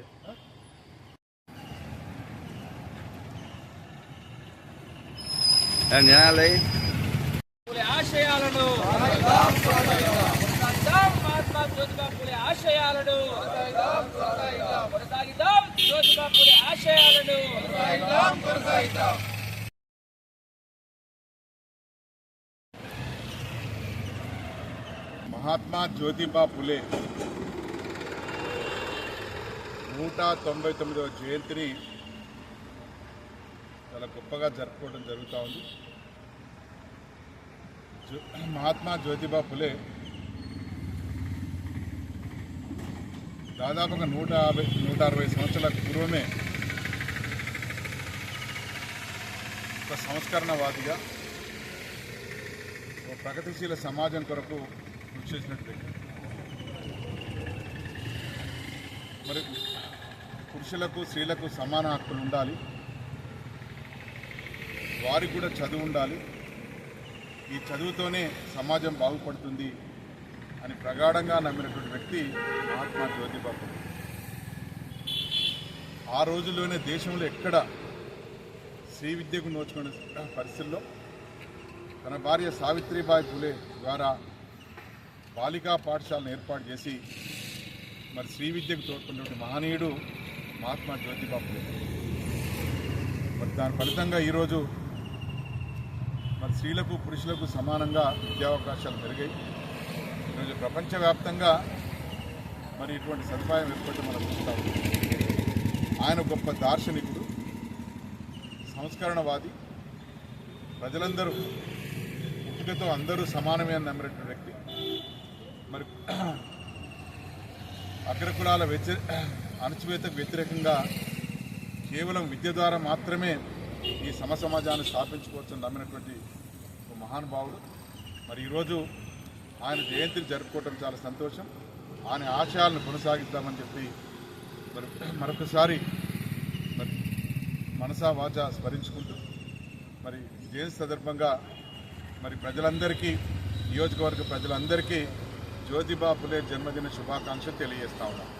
Okay న్యాయాలయ Phule ఆశయాలను కొనసాగిద్దాం మహాత్మా జ్యోతిబా పులే ఆశయాలను కొనసాగిద్దాం జ్యోతిబా పులే ఆశయాలను మహాత్మా జ్యోతిబా పులే నూట తొంభై తొమ్మిదవ జయంతిని చాలా గొప్పగా జరుపుకోవడం జరుగుతూ ఉంది. మహాత్మా జ్యోతిబా ఫులే దాదాపుగా నూట యాభై నూట అరవై సంవత్సరాల పూర్వమే ఒక సంస్కరణవాదిగా ఒక ప్రగతిశీల సమాజం కొరకు కృషి చేసినట్టు మరి పురుషులకు స్త్రీలకు సమాన హక్కులు ఉండాలి. వారికి కూడా చదువు ఉండాలి. ఈ చదువుతోనే సమాజం బాగుపడుతుంది అని ప్రగాఢంగా నమ్మినటువంటి వ్యక్తి మహాత్మా జ్యోతిబాబు. ఆ రోజుల్లోనే దేశంలో ఎక్కడ స్త్రీ విద్యకు నోచుకునే పరిస్థితుల్లో తన భార్య సావిత్రిబాయి ఫులే ద్వారా బాలికా పాఠశాలను ఏర్పాటు చేసి మరి శ్రీ విద్యకు తోడ్పడినటువంటి మహనీయుడు మహాత్మా జ్యోతిబాబు మరి దాని ఫలితంగా ఈరోజు మరి స్త్రీలకు పురుషులకు సమానంగా విద్యావకాశాలు పెరిగాయి. ఈరోజు ప్రపంచవ్యాప్తంగా మరి ఇటువంటి సదుపాయం ఏర్పడి మనం చూస్తాం. ఆయన గొప్ప దార్శనికుడు సంస్కరణవాది. ప్రజలందరూ పుట్టుకతో అందరూ సమానమే అని నమ్మినటువంటి వ్యక్తి. మరి అగ్రకులాల వ్యతిరే అణచివేతకు వ్యతిరేకంగా కేవలం విద్య ద్వారా మాత్రమే ఈ సమ సమాజాన్ని స్థాపించుకోవచ్చని నమ్మినటువంటి ఒక మహానుభావుడు మరి ఈరోజు ఆయన జయంతిని జరుపుకోవటం చాలా సంతోషం. ఆయన ఆశయాలను కొనసాగిద్దామని చెప్పి మరి మరొకసారి మరి మనసా వాచ స్మరించుకుంటూ మరి జయంతి సందర్భంగా మరి ప్రజలందరికీ నియోజకవర్గ ప్రజలందరికీ జ్యోతిబా ఫులే జన్మదిన శుభాకాంక్షలు తెలియజేస్తా ఉన్నాం.